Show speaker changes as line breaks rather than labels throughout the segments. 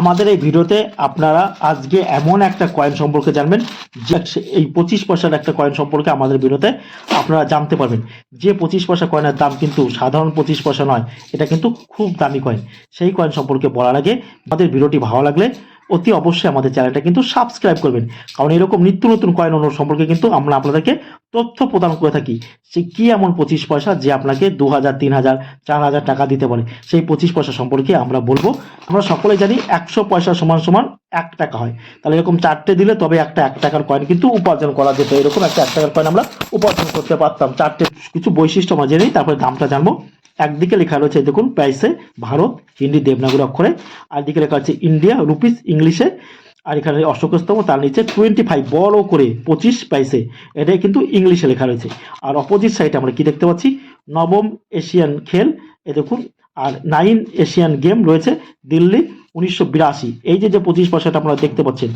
আমাদের এই ভিডিওতে আপনারা আজকে এমন একটা কয়েন সম্পর্কে জানবেন, যে এই পঁচিশ পয়সার একটা কয়েন সম্পর্কে আমাদের ভিডিওতে আপনারা জানতে পারবেন। যে পঁচিশ পয়সা কয়েনের দাম কিন্তু সাধারণ পঁচিশ পয়সা নয়, এটা কিন্তু খুব দামি কয়েন সেই কয়েন সম্পর্কে বলার আগে আমাদের ভিডিওটি ভালো লাগলে অতি অবশ্যই আমাদের চ্যানেলটা কিন্তু সাবস্ক্রাইব করবেন। কারণ এরকম নিত্য নতুন কয়েন অনুর সম্পর্কে কিন্তু আমরা আপনাদেরকে তথ্য প্রদান করে থাকি। সে কি এমন পঁচিশ পয়সা যে আপনাকে দু হাজার, তিন হাজার, চার হাজার টাকা দিতে পারে? সেই পঁচিশ পয়সা সম্পর্কে আমরা বলব। আমরা সকলে জানি একশো পয়সা সমান সমান এক টাকা হয়। তাহলে এরকম চারটে দিলে তবে একটা এক টাকার কয়েন কিন্তু উপার্জন করা যেত। এরকম একটা এক টাকার কয়েন আমরা উপার্জন করতে পারতাম। চারটে কিছু বৈশিষ্ট্য আমরা জেনেই তারপরে দামটা জানব। একদিকে লেখা রয়েছে, দেখুন, প্রাইসে ভারত, হিন্দি, দেবনাগরী অক্ষরে। আর দিকে লেখা আছে, ইন্ডিয়া, রুপিস, ইংলিশে। আর এখানে অশোকস্তম তার নিচে টোয়েন্টি ফাইভ বড় করে, পঁচিশ প্রাইসে। এটাই কিন্তু ইংলিশে লেখা রয়েছে। আর অপোজিট সাইডে আমরা কি দেখতে পাচ্ছি? নবম এশিয়ান খেল, এ দেখুন। আর নাইন এশিয়ান গেম রয়েছে দিল্লি, উনিশশো বিরাশি। এই যে যে পঁচিশ পয়সাটা আপনারা দেখতে পাচ্ছেন,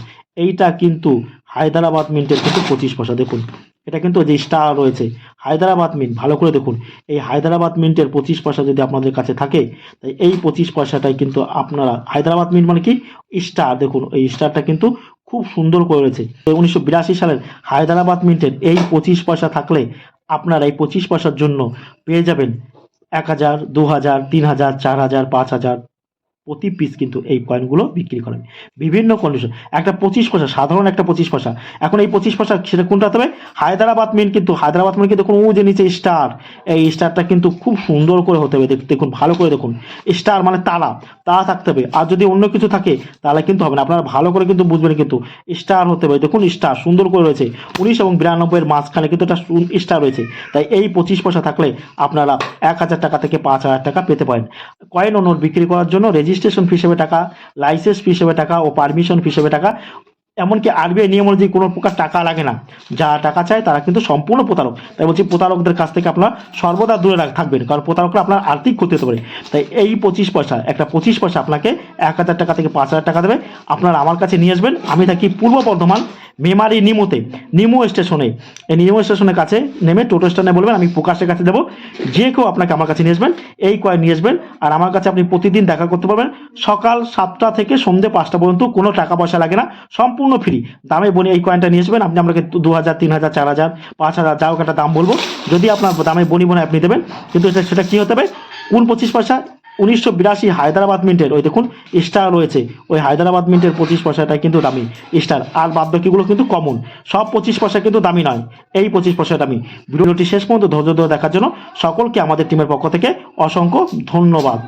এইটা কিন্তু হায়দ্রাবাদ মিন্টের কিন্তু পঁচিশ পয়সা, দেখুন। এটা কিন্তু যে স্টার রয়েছে হায়দ্রাবাদ মিন্ট ভালো করে দেখুন। এই হায়দ্রাবাদ মিন্টের পঁচিশ পয়সা যদি আপনাদের কাছে থাকে, তাই এই পঁচিশ পয়সাটাই কিন্তু আপনারা, হায়দ্রাবাদ মিন্ট মানে কি? স্টার দেখুন, এই স্টারটা কিন্তু খুব সুন্দর করে রয়েছে। উনিশশো বিরাশি সালের হায়দ্রাবাদ মিন্টের এই পঁচিশ পয়সা থাকলে আপনারা এই পঁচিশ পয়সার জন্য পেয়ে যাবেন এক হাজার, দু হাজার, তিন হাজার, চার হাজার, পাঁচ হাজার প্রতি পিস কিন্তু এই কয়েনগুলো বিক্রি করেন। বিভিন্ন কন্ডিশন একটা পঁচিশ পয়সা, সাধারণ একটা পঁচিশ পয়সা। এখন এই পঁচিশ পয়সা সেটা কোনটা হবে হায়দ্রাবাদ মিন কিন্তু, হায়দ্রাবাদ মিন কিন্তু ও যে নিচে স্টার এই স্টারটা কিন্তু খুব সুন্দর করে হতে হবে। দেখ- দেখুন, ভালো করে দেখুন। স্টার মানে তারা। তারা থাকতে হবে। আর যদি অন্য কিছু থাকে, তাহলে কিন্তু হবে না। আপনারা ভালো করে কিন্তু বুঝবেন কিন্তু স্টার হতে হবে। দেখুন স্টার সুন্দর করে রয়েছে। উনিশ এবং বিরানব্বই এর মাঝখানে কিন্তু একটা স্টার রয়েছে। তাই এই পঁচিশ পয়সা থাকলে আপনারা এক হাজার টাকা থেকে পাঁচ হাজার টাকা পেতে পারেন। কয়েন ও নোট বিক্রি করার জন্য রেজিস্ট্রেশন ফি হিসেবে টাকা লাইসেন্স ফি হিসেবে টাকা ও পারমিশন ফি হিসেবে টাকা এমনকি আরবিআই নিয়ম অনুযায়ী কোনো প্রকার টাকা লাগে না। যারা টাকা চায় তারা কিন্তু সম্পূর্ণ প্রতারক। তাই বলছি প্রতারকদের কাছ থেকে আপনার সর্বদা দূরে থাকবেন, কারণ প্রতারকরা আপনার আর্থিক ক্ষতি হতে পারে। তাই এই পঁচিশ পয়সা, একটা পঁচিশ পয়সা আপনাকে এক হাজার টাকা থেকে পাঁচ হাজার টাকা দেবে। আপনারা আমার কাছে নিয়ে আসবেন। আমি থাকি পূর্ব বর্ধমান, মেমারি নিমোতে, নিমো স্টেশনে। এই নিমো স্টেশনের কাছে নেমে টোটো স্ট্যান্ডে বলবেন, আমি প্রকাশের কাছে দেবো যে কেউ আপনাকে আমার কাছে নিয়ে আসবেন, এই কয়েন নিয়ে আসবেন। আর আমার কাছে আপনি প্রতিদিন দেখা করতে পারবেন। সকাল সাতটা থেকে সন্ধ্যে পাঁচটা পর্যন্ত কোনো টাকা পয়সা লাগে না। সম্পূর্ণ ফ্রি দামে বনি এই কয়েনটা নিয়ে আসবেন আপনি আমাকে দু হাজার, তিন হাজার, চার হাজার, পাঁচ হাজার যাও একটা দাম বলব। যদি আপনার দামে বনি বনে আপনি দেবেন, কিন্তু সেটা কী হতে হবে কোন পঁচিশ পয়সা? উনিশশো বিরাশি হায়দ্রাবাদ মিন্টের ওই দেখুন স্টার রয়েছে। ওই হায়দ্রাবাদ মিন্টের পঁচিশ পয়সাটাই কিন্তু দামি স্টার আর বাদ বাকিগুলো কিন্তু কমন সব পঁচিশ পয়সা কিন্তু দামি নয়। এই পঁচিশ পয়সা দামি। ভিডিওটি শেষ পর্যন্ত ধৈর্য ধরে দেখার জন্য সকলকে আমাদের টিমের পক্ষ থেকে অসংখ্য ধন্যবাদ।